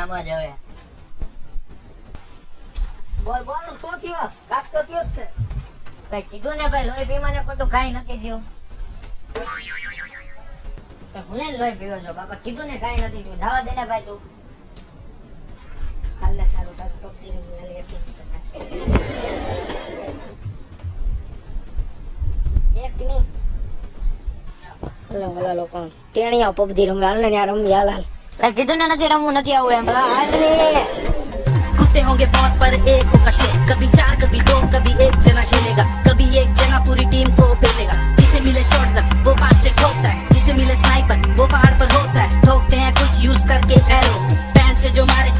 કામ જ હવે. બોલ બોલ, શું થયો? કાક તો થયો જ છે. ભાઈ, કીધું ને ભાઈ, લોહી પીવા ને તો કાઈ નથી થયું. હું જ લોહી પીવો છો બાપા, કીધું ને કાઈ નથી થયું. જવા દે ને ભાઈ તું. હાલ સારું તારું ટોપચી નું હાલ લોકો ટેણિયા, પબજી રમ્યા હાલ ને રમી રમ્યા હાલ. ભાઈ કીધું ને નથી રમવું નથી આવું એમ હાલ રે कुत्ते होंगे बहुत पर एक होगा शेर कभी चार कभी दो कभी एक जना खेलेगा कभी एक जना पूरी टीम को पेलेगा जिसे मिले शॉटगन वो पास से ठोकता है जिसे मिले स्नाइपर वो पहाड़ पर होता है ठोकते हैं कुछ यूज करके एरो पैंट से जो मारे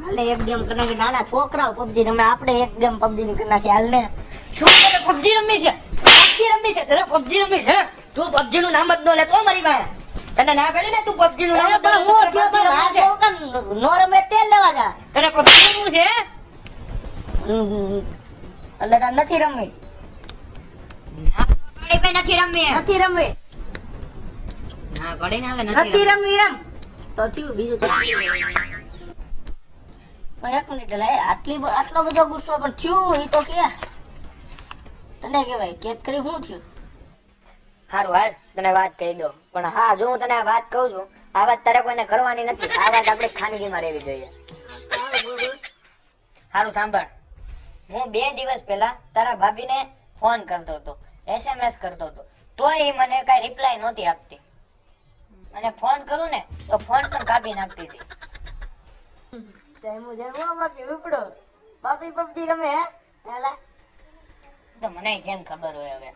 હાલે એક ગેમ કરી નાખી નાના છોકરાઓ પબજી રમે આપણે એક ગેમ પબજી ની કરી નાખી હાલ ને શું કરે પબજી રમી છે પબજી રમી છે અરે પબજી રમી છે તું પબજી નું નામ જ લે તો મારી પાસે. તને ના પડે ને તું પબજી નું નામ બદલો હું થયો પણ છે. છોકરા નો રમે તેલ લેવા જા. તને પબજી નું છે? એટલે તાર નથી રમવી. ના પડી નથી રમવી નથી રમવી. ના પડી ને હવે નથી રમવી. રમ તો થયું બીજું તો પણ એક મિનિટ લે આટલી આટલો બધો ગુસ્સો પણ થયું એ તો કે. તને કેવાય કેત કરી શું થયું? સારું હાલ તને વાત કહી દો પણ હા જો હું તને આ વાત કહું છું આ વાત તારે કોઈને કરવાની નથી. આ વાત આપણે ખાનગીમાં રહેવી જોઈએ. સારું સાંભળ. હું બે દિવસ પહેલા તારા ભાભીને ફોન કરતો હતો એસએમએસ કરતો હતો. તોય એ મને કઈ રિપ્લાય નહોતી આપતી. અને ફોન કરું ને તો ફોન પણ કાપી નાખતી હતી. જયમુ જયમુ બાકી ઉપડો. બાપી પબજી રમે હે? તો મને કેમ ખબર હોય હવે?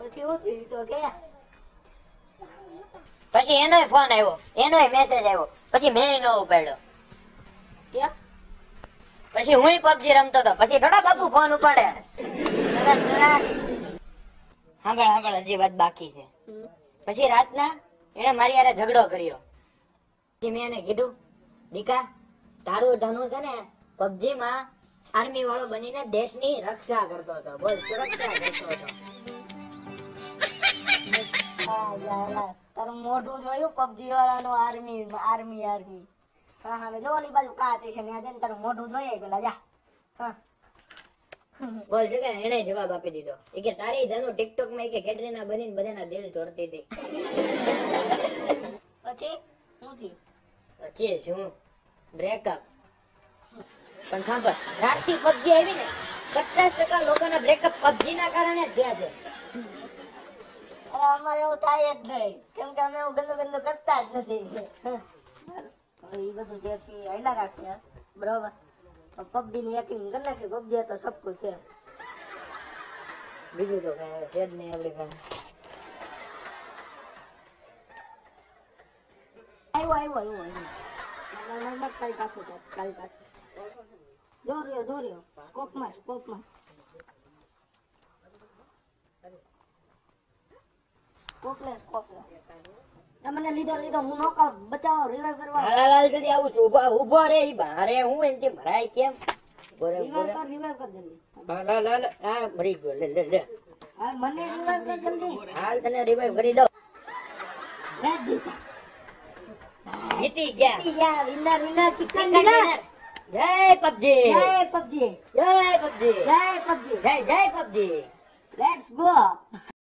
પછી શું તો કે. પછી એનોય ફોન આવ્યો. એનોય મેસેજ આવ્યો. પછી મેં નો ઉપાડ્યો. કે? પછી હું પબજી રમતો હતો પછી થોડા બાપુ ફોન ઉપાડે. સરસ સરસ. સાંભળ સાંભળ હજી વાત બાકી છે. પછી રાતના એને મારી યારે ઝઘડો કર્યો. પછી મેં એને કીધું દીકા તારું ધનુ છે ને પબજી માં આર્મી વાળો બનીને દેશની રક્ષા કરતો હતો. બોલ સુરક્ષા કરતો હતો. તારું મોઢું જોયું? પબજી વાળાનું આર્મી આર્મી આર્મી હા હા જો ઓલી બાજુ કાચ છે ને આજે તારું મોઢું જોઈએ પેલા જા. હા. બોલ જો કે એને જવાબ આપી દીધો. એ કે તારી ધનુ ટિકટોકમાં કે કેટરીના બનીને બધાના દિલ ચોરતી હતી. પછી? હું થયું? પછી શું બ્રેકઅપ પણ સાંભળ રાતથી પબજી આવી ને પચાસ ટકા લોકોના બ્રેકઅપ પબજી ના કારણે જ થયા છે. અરે અમારે એવું થાય જ નહીં. કેમ કે અમે એવું ગંદુ ગંદુ કરતા જ નથી. એ બધું જે છે એ હાલ્યા રાખીએ બરોબર. પબજી ની યકીન કરી નાખી, પબજી તો સબકું છે. બીજું તો કઈ છે જ નહીં આપણી પાસે. આવ્યો આવ્યો આવ્યો કાલ પાછો કાલ પાછો. જો રહ્યો કોકમાં કોકમાં. કોકલેસ કોકલેસ તમને લીધો લીધો હું નોકઆઉટ બચાવો રિવાઈવ કરવા. હાલાલાલ જલ્દી આવું છું. ઊભા ઊભો રે ઈ ભારે હું એનથી ભરાય કેમ? ઊભો રે, ઊભો રિવાઈવ રે. કર રિવાઈવ કર જલ્દી. હાલાલાલ, આ મરી ગયો લે લે લે. હા મને રિવાઈવ કર જલ્દી. હાલ તને રિવાઈવ કરી દઉં. મેચ જીતા. જીતી ગયા. જીતી ગયા વિનર વિનર ચિકન વિનર. જય પબજી. જય પબજી. જય પબજી. જય પબજી. જય જય પબજી. Let's go